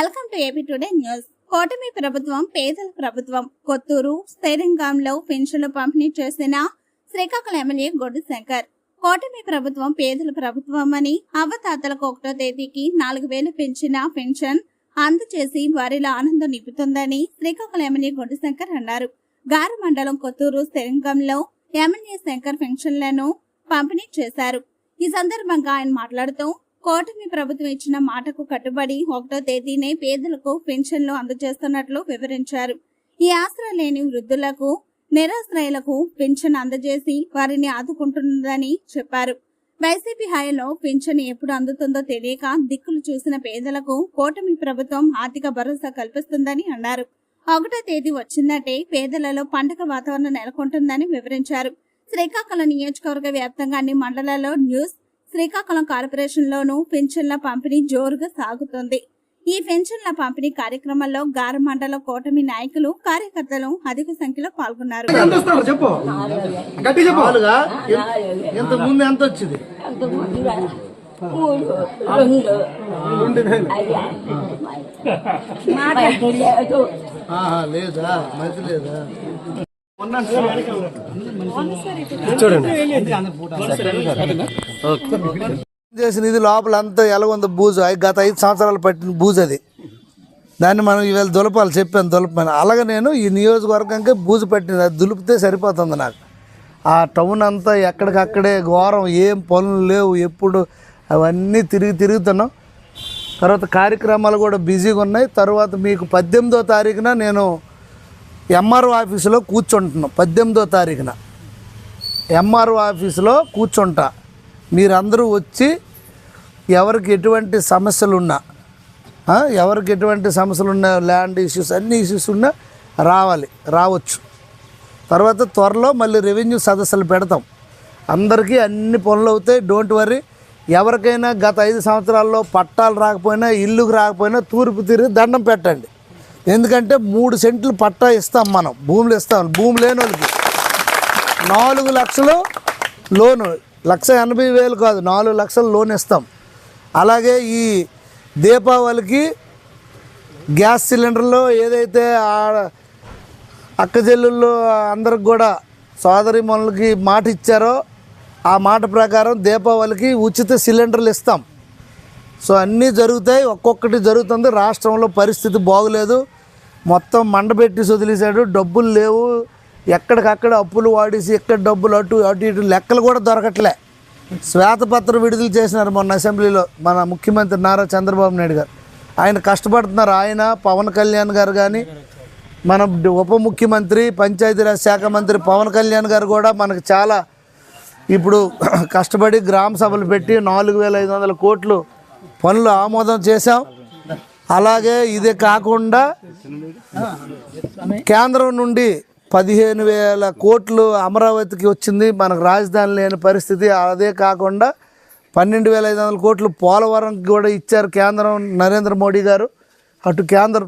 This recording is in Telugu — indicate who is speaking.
Speaker 1: Welcome to AP today news. కూటమి ప్రభుత్వం పేదల ప్రభుత్వం కొత్తూరు స్థైరంగంలో పెన్షన్లు పంపిణీ చేసిన శ్రీకాకుళం ఎమ్మెల్యే గొడ్డు శంకర్. కూటమి ప్రభుత్వం పేదల ప్రభుత్వం అని అవతాతలకు ఒకటో తేదీకి నాలుగు వేలు పెంచిన పెన్షన్ అందచేసి వారిలో ఆనందం నింపుతుందని శ్రీకాకుళం ఎమ్మెల్యే గొడ్డు శంకర్ అన్నారు. గారు మండలం కొత్తూరు స్థిరంగంలో ఎమ్మెల్యే శంకర్ పెన్షన్లను పంపిణీ చేశారు. ఈ సందర్భంగా ఆయన మాట్లాడుతూ కూటమి ప్రభుత్వం ఇచ్చిన మాటకు కట్టుబడి ఒకటో తేదీనే పేదలకు పెన్షన్లు అందజేస్తున్నట్లు వివరించారు. ఈ ఆసరా లేని వృద్ధులకు నిరాశ్రయులకు పెన్షన్ అందజేసి వారిని ఆదుకుంటున్నదని చెప్పారు. వైసీపీ హయాంలో పెన్షన్ ఎప్పుడు అందుతుందో తెలియక దిక్కులు చూసిన పేదలకు కూటమి ప్రభుత్వం ఆర్థిక భరోసా కల్పిస్తుందని అన్నారు. ఒకటో తేదీ వచ్చిందంటే పేదలలో పండగ వాతావరణం నెలకొంటుందని వివరించారు. శ్రీకాకుళం నియోజకవర్గ వ్యాప్తంగా అన్ని మండలాల్లో న్యూస్ శ్రీకాకుళం కార్పొరేషన్ లోను పెన్షన్ల పంపిణీ జోరుగా సాగుతోంది. ఈ పెన్షన్ల పంపిణీ కార్యక్రమంలో గార మండల కూటమి నాయకులు కార్యకర్తలు అధిక సంఖ్యలో పాల్గొన్నారు.
Speaker 2: ఎంత వస్తున్నారు చెప్పు. గట్టి చెప్పు.
Speaker 3: మామూలుగా ఇంత ముందు ఎంత వచ్చింది?
Speaker 4: మూడు రెండు.
Speaker 2: రెండు వేలు.
Speaker 4: బయట లేదు
Speaker 3: ఆహా, లేదా? మంచి లేదా? చేసిన ఇది లోపల అంతా ఎలాగుందో బూజు. అయి గత ఐదు సంవత్సరాలు పట్టిన బూజు అది. దాన్ని మనం ఇవాళ దులపాలి చెప్పాను దులపమని అలాగే నేను ఈ నియోజకవర్గంకి బూజు పట్టింది. అది దులిపితే సరిపోతుంది నాకు. ఆ టౌన్ అంతా ఎక్కడికక్కడే ఘోరం. ఏం పనులు లేవు. ఎప్పుడు అవన్నీ తిరిగి తిరుగుతున్నాం. తర్వాత కార్యక్రమాలు కూడా బిజీగా ఉన్నాయి. తర్వాత మీకు పద్దెనిమిదో తారీఖున నేను ఎంఆర్ఓ ఆఫీసులో కూర్చుంటున్నాం. పద్దెనిమిదో తారీఖున. ఎంఆర్ఓ ఆఫీసులో కూర్చుంటా. మీరందరూ వచ్చి ఎవరికి ఎటువంటి సమస్యలు ఉన్నా ఎవరికి ఎటువంటి సమస్యలు ఉన్నా ల్యాండ్ ఇష్యూస్ అన్ని ఇష్యూస్ ఉన్నా రావాలి రావచ్చు. తర్వాత త్వరలో మళ్ళీ రెవెన్యూ సదస్సులు పెడతాం. అందరికీ అన్ని పనులు అవుతాయి. డోంట్ వరీ ఎవరికైనా గత ఐదు సంవత్సరాల్లో పట్టాలు రాకపోయినా ఇల్లుకు రాకపోయినా తూర్పు తిరిగి దండం పెట్టండి. ఎందుకంటే మూడు సెంట్లు పట్టా ఇస్తాం మనం భూములు ఇస్తాం. భూమి లేని వాళ్ళకి నాలుగు లక్షలు లోను లక్ష ఎనభై వేలు కాదు నాలుగు లక్షలు లోన్ ఇస్తాం. అలాగే ఈ దీపావళికి గ్యాస్ సిలిండర్లో ఏదైతే ఆ అక్క చెల్లెళ్ళు అందరికి కూడా సోదరి మనులకి మాట ఇచ్చారో ఆ మాట ప్రకారం దీపావళికి ఉచిత సిలిండర్లు ఇస్తాం. సో అన్నీ జరుగుతాయి ఒక్కొక్కటి జరుగుతుంది. రాష్ట్రంలో పరిస్థితి బాగులేదు. మొత్తం మండబెట్టి వదిలేశాడు డబ్బులు లేవు. ఎక్కడికక్కడ అప్పులు వాడేసి ఎక్కడ డబ్బులు అటు అటు ఇటు లెక్కలు కూడా దొరకట్లే. శ్వేతపత్రం విడుదల చేసినారు మొన్న అసెంబ్లీలో మన ముఖ్యమంత్రి నారా చంద్రబాబు నాయుడు గారు. ఆయన కష్టపడుతున్నారు. ఆయన పవన్ కళ్యాణ్ గారు కానీ మన ఉప ముఖ్యమంత్రి పంచాయతీరాజ్ శాఖ మంత్రి పవన్ కళ్యాణ్ గారు కూడా మనకు చాలా ఇప్పుడు కష్టపడి గ్రామ సభలు పెట్టి నాలుగు వేల ఐదు వందల కోట్లు పనులు ఆమోదం చేశాం. అలాగే ఇదే కాకుండా కేంద్రం నుండి పదిహేను వేల కోట్లు అమరావతికి వచ్చింది. మనకు రాజధాని లేని పరిస్థితి. అదే కాకుండా పన్నెండు వేల ఐదు వందల కోట్లు పోలవరంకి కూడా ఇచ్చారు కేంద్రం నరేంద్ర మోడీ గారు. అటు కేంద్ర